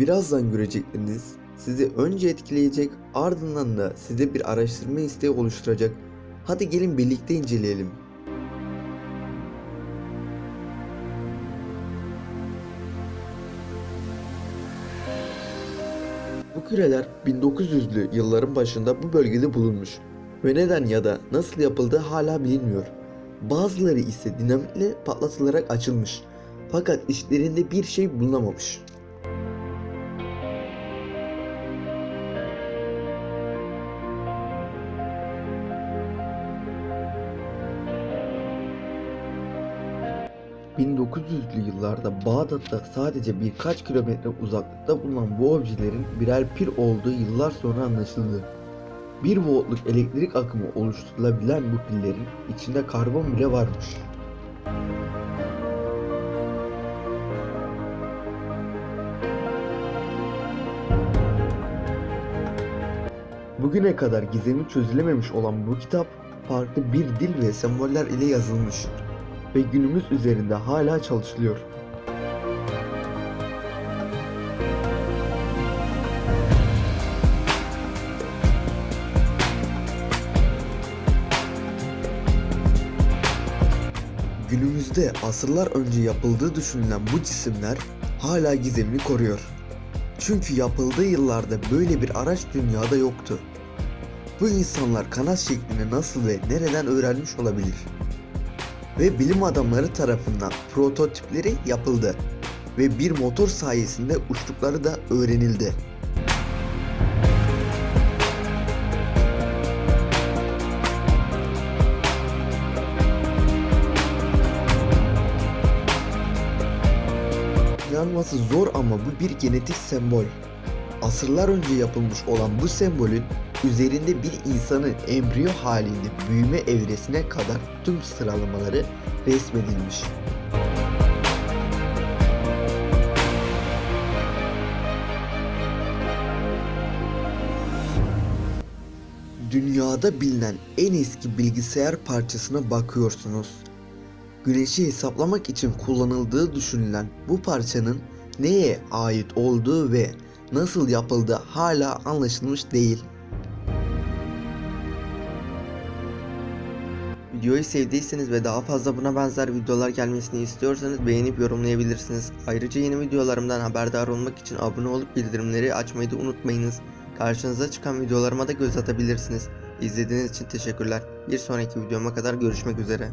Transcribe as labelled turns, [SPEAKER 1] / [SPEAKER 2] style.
[SPEAKER 1] Birazdan görecekleriniz sizi önce etkileyecek ardından da size bir araştırma isteği oluşturacak. Hadi gelin birlikte inceleyelim. Bu küreler 1900'lü yılların başında bu bölgede bulunmuş ve neden ya da nasıl yapıldığı hala bilinmiyor. Bazıları ise dinamitle patlatılarak açılmış fakat içlerinde bir şey bulunamamış. ...1900'lü yıllarda Bağdat'ta sadece birkaç kilometre uzaklıkta bulunan bu objelerin birer pir olduğu yıllar sonra anlaşıldı. 1 voltluk elektrik akımı oluşturulabilen bu pillerin içinde karbon bile varmış. Bugüne kadar gizemi çözülememiş olan bu kitap farklı bir dil ve semboller ile yazılmış ve günümüz üzerinde hala çalışılıyor. Günümüzde asırlar önce yapıldığı düşünülen bu cisimler hala gizemini koruyor. Çünkü yapıldığı yıllarda böyle bir araç dünyada yoktu. Bu insanlar kanat şeklini nasıl ve nereden öğrenmiş olabilir? Ve bilim adamları tarafından prototipleri yapıldı ve bir motor sayesinde uçtukları da öğrenildi. İnanması zor ama bu bir genetik sembol. Asırlar önce yapılmış olan bu sembolün üzerinde bir insanın embriyo halinde büyüme evresine kadar tüm sıralamaları resmedilmiş. Dünyada bilinen en eski bilgisayar parçasına bakıyorsunuz. Güneşi hesaplamak için kullanıldığı düşünülen bu parçanın neye ait olduğu ve nasıl yapıldığı hala anlaşılmış değil. Videoyu sevdiyseniz ve daha fazla buna benzer videolar gelmesini istiyorsanız beğenip yorumlayabilirsiniz. Ayrıca yeni videolarımdan haberdar olmak için abone olup bildirimleri açmayı da unutmayınız. Karşınıza çıkan videolarıma da göz atabilirsiniz. İzlediğiniz için teşekkürler. Bir sonraki videoma kadar görüşmek üzere.